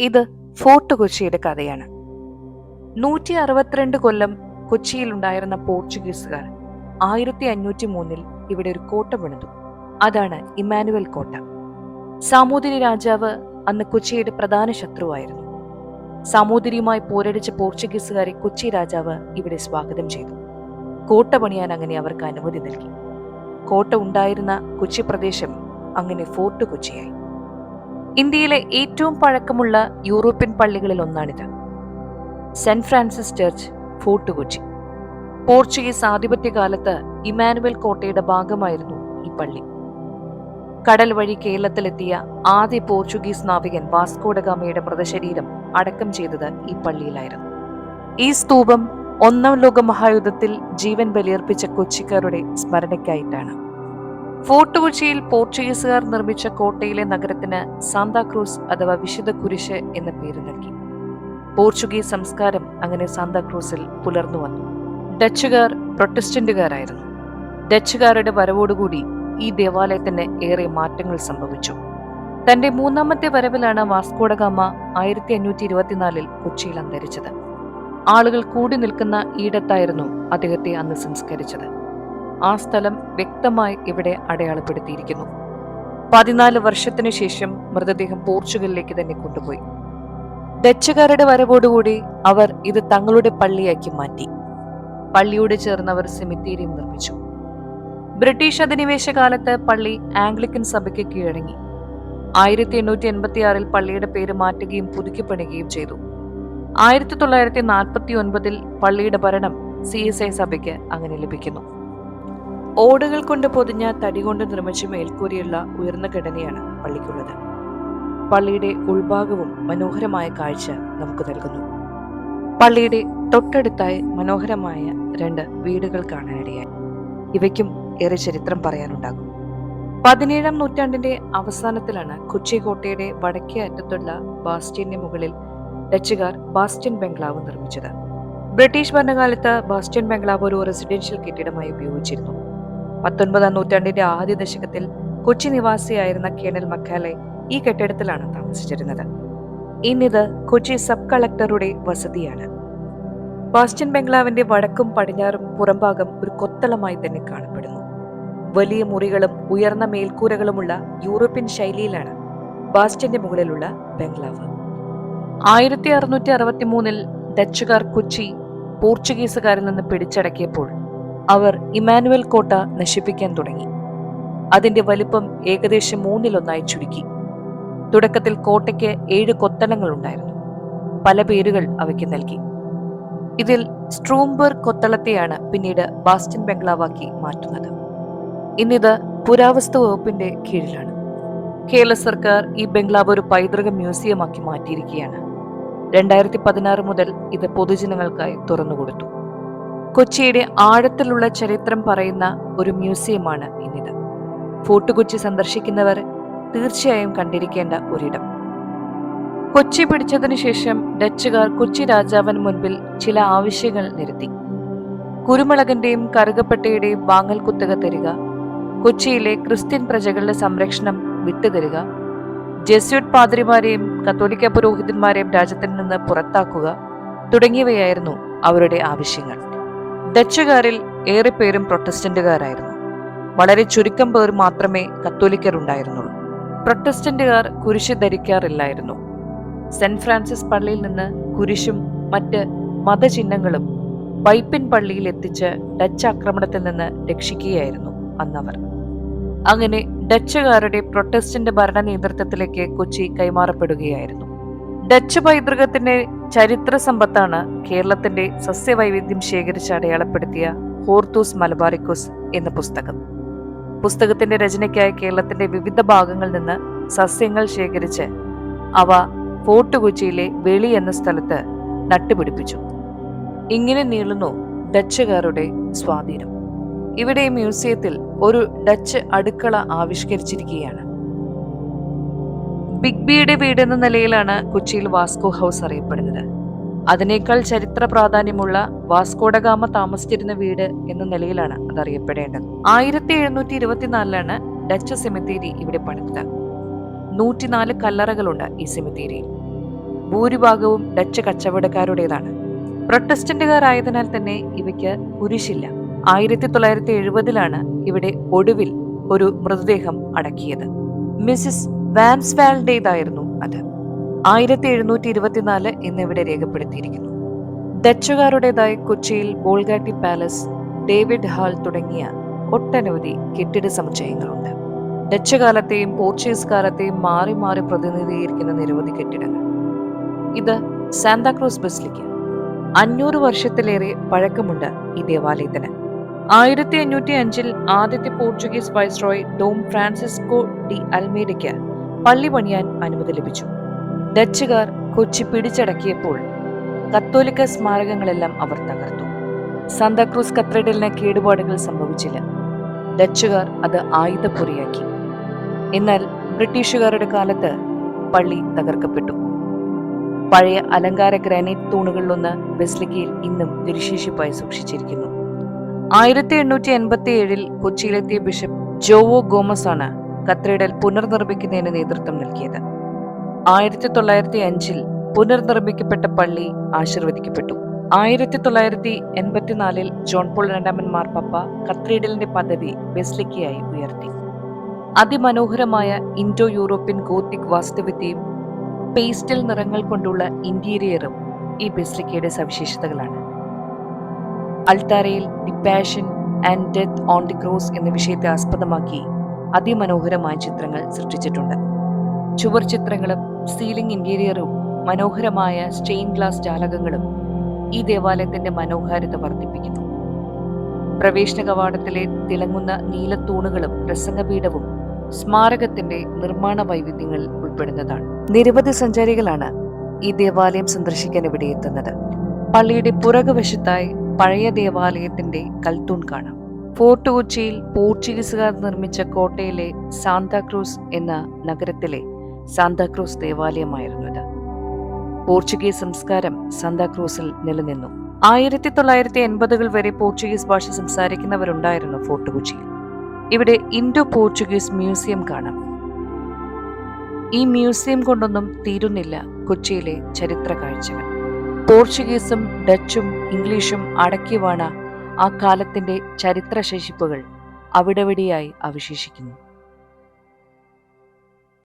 ഇത് ഫോർട്ട് കൊച്ചിയുടെ കഥയാണ്. നൂറ്റി അറുപത്തിരണ്ട് കൊല്ലം കൊച്ചിയിലുണ്ടായിരുന്ന പോർച്ചുഗീസുകാർ ആയിരത്തി അഞ്ഞൂറ്റി മൂന്നിൽ ഇവിടെ ഒരു കോട്ട പണിതു. അതാണ് ഇമ്മാനുവൽ കോട്ട. സാമൂതിരി രാജാവ് അന്ന് കൊച്ചിയുടെ പ്രധാന ശത്രുവായിരുന്നു. സാമൂതിരിയുമായി പോരടിച്ച പോർച്ചുഗീസുകാരെ കൊച്ചി രാജാവ് ഇവിടെ സ്വാഗതം ചെയ്തു. കോട്ട പണിയാൻ അങ്ങനെ അവർക്ക് അനുമതി നൽകി. കോട്ട ഉണ്ടായിരുന്ന കൊച്ചി പ്രദേശം അങ്ങനെ ഫോർട്ട് കൊച്ചിയായി. ഇന്ത്യയിലെ ഏറ്റവും പഴക്കമുള്ള യൂറോപ്യൻ പള്ളികളിൽ ഒന്നാണിത്. Saint Francis Church Fort Kochi Portuguese ആധിപത്യകാലത്ത് Emmanuel കോട്ടയുടെ ഭാഗമായിരുന്നു ഈ പള്ളി. കടൽ വഴി കേരളത്തിലെത്തിയ ആദ്യ പോർച്ചുഗീസ് നാവികൻ വാസ്കോഡഗാമയുടെ മൃതശരീരം അടക്കം ചെയ്തത് ഈ പള്ളിയിലായിരുന്നു. ഈ സ്തൂപം ഒന്നാം ലോക മഹായുദ്ധത്തിൽ ജീവൻ ബലിയർപ്പിച്ച കൊച്ചിക്കാരുടെ സ്മരണയ്ക്കായിട്ടാണ്. ഫോർട്ട് കൊച്ചിയിൽ പോർച്ചുഗീസുകാർ നിർമ്മിച്ച കോട്ടയിലെ നഗരത്തിന് സാന്താക്രൂസ് അഥവാ വിശുദ്ധ കുരിശ് എന്ന പേര് നൽകി. പോർച്ചുഗീസ് സംസ്കാരം അങ്ങനെ സാന്താക്രൂസിൽ പുലർന്നു വന്നു. ഡച്ചുകാർ പ്രൊട്ടസ്റ്റന്റുകാരായിരുന്നു. ഡച്ചുകാരുടെ വരവോടുകൂടി ഈ ദേവാലയത്തിന് ഏറെ മാറ്റങ്ങൾ സംഭവിച്ചു. തന്റെ മൂന്നാമത്തെ വരവിലാണ് വാസ്കോഡഗാമ ആയിരത്തി അഞ്ഞൂറ്റി ഇരുപത്തിനാലിൽ കൊച്ചിയിൽ അന്തരിച്ചത്. ആളുകൾ കൂടി നിൽക്കുന്ന ഈടത്തായിരുന്നു അദ്ദേഹത്തെ അന്ന് സംസ്കരിച്ചത്. ആ സ്ഥലം വ്യക്തമായി ഇവിടെ അടയാളപ്പെടുത്തിയിരിക്കുന്നു. പതിനാല് വർഷത്തിനു ശേഷം മൃതദേഹം പോർച്ചുഗലിലേക്ക് തന്നെ കൊണ്ടുപോയി. ഡച്ചുകാരുടെ വരവോടുകൂടി അവർ ഇത് തങ്ങളുടെ പള്ളിയാക്കി മാറ്റി. പള്ളിയോട് ചേർന്ന് അവർ സെമിത്തേരിയം നിർമ്മിച്ചു. ബ്രിട്ടീഷ് അധിനിവേശ കാലത്ത് പള്ളി ആംഗ്ലിക്കൻ സഭയ്ക്ക് കീഴടങ്ങി. ആയിരത്തി എണ്ണൂറ്റി എൺപത്തി ആറിൽ പള്ളിയുടെ പേര് മാറ്റുകയും പുതുക്കിപ്പണിയുകയും ചെയ്തു. ആയിരത്തി തൊള്ളായിരത്തി നാൽപ്പത്തി ഒൻപതിൽ പള്ളിയുടെ ഭരണം സി എസ് ഐ സഭയ്ക്ക് അങ്ങനെ ലഭിക്കുന്നു. ഓടുകൾ കൊണ്ട് പൊതിഞ്ഞ തടി കൊണ്ട് നിർമ്മിച്ച മേൽക്കൂരിയുള്ള ഉയർന്ന ഘടനയാണ് പള്ളിക്കുള്ളത്. പള്ളിയുടെ ഉൾഭാഗവും മനോഹരമായ കാഴ്ച നമുക്ക് നൽകുന്നു. പള്ളിയുടെ തൊട്ടടുത്തായി മനോഹരമായ രണ്ട് വീടുകൾ കാണാനിടയായി. ഇവയ്ക്കും ഏറെ ചരിത്രം പറയാനുണ്ടാകും. പതിനേഴാം നൂറ്റാണ്ടിന്റെ അവസാനത്തിലാണ് കൊച്ചി കോട്ടയുടെ വടക്കേ അറ്റത്തുള്ള ബാസ്റ്റ്യന്റെ മുകളിൽ ഡച്ചുകാർ ബാസ്റ്റ്യൻ ബംഗ്ലാവ് നിർമ്മിച്ചത്. ബ്രിട്ടീഷ് ഭരണകാലത്ത് ബാസ്റ്റ്യൻ ബംഗ്ലാവ് ഒരു റെസിഡൻഷ്യൽ കെട്ടിടമായി ഉപയോഗിച്ചിരുന്നു. പത്തൊൻപതാം നൂറ്റാണ്ടിന്റെ ആദ്യ ദശകത്തിൽ കൊച്ചി നിവാസിയായിരുന്ന കേണൽ മക്കാലെ ഈ കെട്ടിടത്തിലാണ് താമസിച്ചിരുന്നത്. ഇന്നിത് കൊച്ചി സബ് കളക്ടറുടെ വസതിയാണ്. ബാസ്റ്റ്യൻ ബംഗ്ലാവിന്റെ വടക്കും പടിഞ്ഞാറും പുറംഭാഗം ഒരു കൊത്തളമായി തന്നെ കാണപ്പെടുന്നു. വലിയ മുറികളും ഉയർന്ന മേൽക്കൂരകളുമുള്ള യൂറോപ്യൻ ശൈലിയിലാണ് ബാസ്റ്റ്യന്റെ മുകളിലുള്ള ബംഗ്ലാവ്. ആയിരത്തി അറുന്നൂറ്റി അറുപത്തി മൂന്നിൽ ഡച്ചുകാർ കൊച്ചി പോർച്ചുഗീസുകാരിൽ നിന്ന് പിടിച്ചടക്കിയപ്പോൾ അവർ ഇമാനുവൽ കോട്ട നശിപ്പിക്കാൻ തുടങ്ങി. അതിന്റെ വലിപ്പം ഏകദേശം മൂന്നിലൊന്നായി ചുരുക്കി. തുടക്കത്തിൽ കോട്ടയ്ക്ക് ഏഴ് കൊത്തളങ്ങൾ ഉണ്ടായിരുന്നു പല പേരുകൾ അവയ്ക്ക് നൽകി. ഇതിൽ സ്ട്രൂംബർഗ് കൊത്തളത്തെയാണ് പിന്നീട് ബാസ്റ്റൻ ബംഗ്ലാവാക്കി മാറ്റുന്നത്. ഇന്നിത് പുരാവസ്തു വകുപ്പിന്റെ കീഴിലാണ്. കേരള സർക്കാർ ഈ ബംഗ്ലാവ് ഒരു പൈതൃക മ്യൂസിയമാക്കി മാറ്റിയിരിക്കുകയാണ്. രണ്ടായിരത്തി പതിനാറ് മുതൽ ഇത് പൊതുജനങ്ങൾക്കായി തുറന്നുകൊടുത്തു. കൊച്ചിയുടെ ആഴത്തിലുള്ള ചരിത്രം പറയുന്ന ഒരു മ്യൂസിയമാണ് ഇന്നിത്. ഫോർട്ട് കൊച്ചി സന്ദർശിക്കുന്നവർ തീർച്ചയായും കണ്ടിരിക്കേണ്ട ഒരിടം. കൊച്ചി പിടിച്ചതിനു ശേഷം ഡച്ചുകാർ കൊച്ചി രാജാവിന് മുൻപിൽ ചില ആവശ്യങ്ങൾ നിരത്തി. കുരുമുളകിന്റെയും കറുകപ്പട്ടയുടെയും വാങ്ങൽ കുത്തക തരിക കൊച്ചിയിലെ ക്രിസ്ത്യൻ പ്രജകളുടെ സംരക്ഷണം വിട്ടുതരിക ജെസ്യൂട്ട് പാതിരിമാരെയും കത്തോലിക്ക പുരോഹിതന്മാരെയും രാജ്യത്തിൽ നിന്ന് പുറത്താക്കുക തുടങ്ങിയവയായിരുന്നു അവരുടെ ആവശ്യങ്ങൾ. ഡച്ചുകാരിൽ ഏറെ പേരും പ്രൊട്ടസ്റ്റന്റുകാരായിരുന്നു. വളരെ ചുരുക്കം പേർ മാത്രമേ കത്തോലിക്കർ ഉണ്ടായിരുന്നുള്ളൂ പ്രൊട്ടസ്റ്റന്റുകാർ കുരിശ് ധരിക്കാറില്ലായിരുന്നു. സെന്റ് ഫ്രാൻസിസ് പള്ളിയിൽ നിന്ന് കുരിശും മറ്റ് മതചിഹ്നങ്ങളും വൈപ്പിൻ പള്ളിയിൽ എത്തിച്ച് ഡച്ച് ആക്രമണത്തിൽ നിന്ന് രക്ഷിക്കുകയായിരുന്നു അന്നവർ. അങ്ങനെ ഡച്ചുകാരുടെ പ്രൊട്ടസ്റ്റന്റ് ഭരണ നേതൃത്വത്തിലേക്ക് കൊച്ചി കൈമാറപ്പെടുകയായിരുന്നു. ഡച്ച് പൈതൃകത്തിന്റെ ചരിത്ര സമ്പത്താണ് കേരളത്തിന്റെ സസ്യവൈവിധ്യം ശേഖരിച്ച് അടയാളപ്പെടുത്തിയ ഹോർത്തൂസ് മലബാറിക്കോസ് എന്ന പുസ്തകം. പുസ്തകത്തിന്റെ രചനയ്ക്കായി കേരളത്തിന്റെ വിവിധ ഭാഗങ്ങളിൽ നിന്ന് സസ്യങ്ങൾ ശേഖരിച്ച് അവ ഫോർട്ട് കൊച്ചിയിലെ വെളി എന്ന സ്ഥലത്ത് നട്ടുപിടിപ്പിച്ചു. ഇങ്ങനെ നീളുന്നു ഡച്ചുകാരുടെ സ്വാധീനം. ഇവിടെ മ്യൂസിയത്തിൽ ഒരു ഡച്ച് അടുക്കള ആവിഷ്കരിച്ചിരിക്കുകയാണ്. ബിഗ് ബിയുടെ വീട് എന്ന നിലയിലാണ് കൊച്ചിയിൽ വാസ്കോ ഹൗസ് അറിയപ്പെടുന്നത്. അതിനേക്കാൾ ചരിത്ര പ്രാധാന്യമുള്ള വാസ്കോഡഗാമ താമസിച്ചിരുന്ന വീട് എന്ന നിലയിലാണ് അത് അറിയപ്പെടേണ്ടത്. ആയിരത്തി എഴുന്നൂറ്റി ഇരുപത്തിനാലിലാണ് ഡച്ച് സെമിത്തേരി ഇവിടെ പണിതത്. നൂറ്റിനാല് കല്ലറകളുണ്ട് ഈ സെമിത്തേരിയിൽ. ഭൂരിഭാഗവും ഡച്ച് കച്ചവടക്കാരുടേതാണ്. പ്രൊട്ടസ്റ്റന്റുകാരായതിനാൽ തന്നെ ഇവയ്ക്ക് കുരിശില്ല. ആയിരത്തി തൊള്ളായിരത്തി എഴുപതിലാണ് ഇവിടെ ഒടുവിൽ ഒരു മൃതദേഹം അടക്കിയത്. മിസിസ് വാൻസ്വാൽഡേതായിരുന്നു അത്. ആയിരത്തി എഴുന്നൂറ്റി ഇരുപത്തിനാല് എന്നിവിടെ രേഖപ്പെടുത്തിയിരിക്കുന്നു. ഡച്ചുകാരുടേതായ കൊച്ചിയിൽ ബോൾഗാട്ടി പാലസ് ഡേവിഡ് ഹാൾ തുടങ്ങിയ ഒട്ടനവധി കെട്ടിട സമുച്ചയങ്ങളുണ്ട്. ഡച്ച് കാലത്തെയും പോർച്ചുഗീസ് കാലത്തെയും മാറി മാറി പ്രതിനിധീകരിക്കുന്ന നിരവധി കെട്ടിടങ്ങൾ. ഇത് സാന്താക്രൂസ് ബസ്ലിക്ക്. അഞ്ഞൂറ് വർഷത്തിലേറെ പഴക്കമുണ്ട് ഈ ദേവാലയത്തിന്. ആയിരത്തി അഞ്ഞൂറ്റി അഞ്ചിൽ ആദ്യത്തെ Portuguese viceroy Dom Francisco de അൽമേഡയ്ക്ക് പള്ളി പണിയാൻ അനുമതി ലഭിച്ചു. ഡച്ചുകാർ കൊച്ചി പിടിച്ചടക്കിയപ്പോൾ കത്തോലിക്ക സ്മാരകങ്ങളെല്ലാം അവർ തകർത്തു. സാന്താക്രൂസ് കത്തീഡ്രലിന് കേടുപാടുകൾ സംഭവിച്ചില്ല. ഡച്ചുകാർ അത് ആയുധപ്പുറിയാക്കി എന്നാൽ ബ്രിട്ടീഷുകാരുടെ കാലത്ത് പള്ളി തകർക്കപ്പെട്ടു. പഴയ അലങ്കാര ഗ്രാനൈറ്റ് തൂണുകളിലൊന്ന് ബെസ്ലിക്കയിൽ ഇന്നും തിരുശേഷിപ്പായി സൂക്ഷിച്ചിരിക്കുന്നു. ആയിരത്തി എണ്ണൂറ്റി എൺപത്തി ഏഴിൽ കൊച്ചിയിലെത്തിയ ബിഷപ്പ് ജോവോ ഗോമസ് ആണ് കത്തീഡ്രൽ പുനർനിർമ്മിക്കുന്നതിന് നേതൃത്വം നൽകിയത്. ആയിരത്തി തൊള്ളായിരത്തി അഞ്ചിൽ പുനർനിർമ്മിക്കപ്പെട്ട പള്ളി ആശീർവദിക്കപ്പെട്ടു. ആയിരത്തി തൊള്ളായിരത്തി എൺപത്തിനാലിൽ ജോൺ പോൾ രണ്ടാമൻ മാർപ്പപ്പ കത്രീഡലിന്റെ പദവി ബെസ്ലിക്കയായി ഉയർത്തി. അതിമനോഹരമായ ഇൻഡോ യൂറോപ്യൻ ഗോത്തിക് വാസ്തുവിദ്യയും പേസ്റ്റൽ നിറങ്ങൾ കൊണ്ടുള്ള ഇന്റീരിയറും ഈ ബെസ്ലിക്കയുടെ സവിശേഷതകളാണ്. അൾത്താരയിൽ the passion and death on the cross എന്ന വിഷയത്തെ ആസ്പദമാക്കി അതിമനോഹരമായ ചിത്രങ്ങൾ സൃഷ്ടിച്ചിട്ടുണ്ട്. ചുവർ ചിത്രങ്ങളും സീലിംഗ് ഇന്റീരിയറും മനോഹരമായ സ്റ്റെയിൻ ഗ്ലാസ് ജാലകങ്ങളും ഈ ദേവാലയത്തിന്റെ മനോഹാരിത വർദ്ധിപ്പിക്കുന്നു. പ്രവേശന കവാടത്തിലെ തിളങ്ങുന്ന നീലത്തൂണുകളും പ്രസംഗപീഠവും സ്മാരകത്തിന്റെ നിർമ്മാണ വൈവിധ്യങ്ങളിൽ ഉൾപ്പെടുന്നതാണ്. നിരവധി സഞ്ചാരികളാണ് ഈ ദേവാലയം സന്ദർശിക്കാൻ ഇവിടെ എത്തുന്നത്. പള്ളിയുടെ പുറകുവശത്തായി പഴയ ദേവാലയത്തിന്റെ കൽത്തൂൺ കാണാം. ഫോർട്ട് കൊച്ചിയിൽ പോർച്ചുഗീസുകാർ നിർമ്മിച്ച കോട്ടയിലെ സാന്താക്രൂസ് എന്ന നഗരത്തിലെ സാന്താക്രൂസ് ദേവാലയമായിരുന്നു ഇത്. പോർച്ചുഗീസ് സംസ്കാരം സാന്താക്രൂസിൽ നിലനിന്നു. ആയിരത്തി തൊള്ളായിരത്തി എൺപതുകൾ വരെ പോർച്ചുഗീസ് ഭാഷ സംസാരിക്കുന്നവരുണ്ടായിരുന്നു ഫോർട്ട് കൊച്ചിയിൽ ഇവിടെ ഇൻഡോ പോർച്ചുഗീസ് മ്യൂസിയം കാണാം. ഈ മ്യൂസിയം കൊണ്ടൊന്നും തീരുന്നില്ല കൊച്ചിയിലെ ചരിത്ര കാഴ്ചകൾ പോർച്ചുഗീസും ഡച്ചും ഇംഗ്ലീഷും അടക്കി വാണ ആ കാലത്തിന്റെ ചരിത്രശേഷിപ്പുകൾ അവിടെവിടെയായി അവശേഷിക്കുന്നു.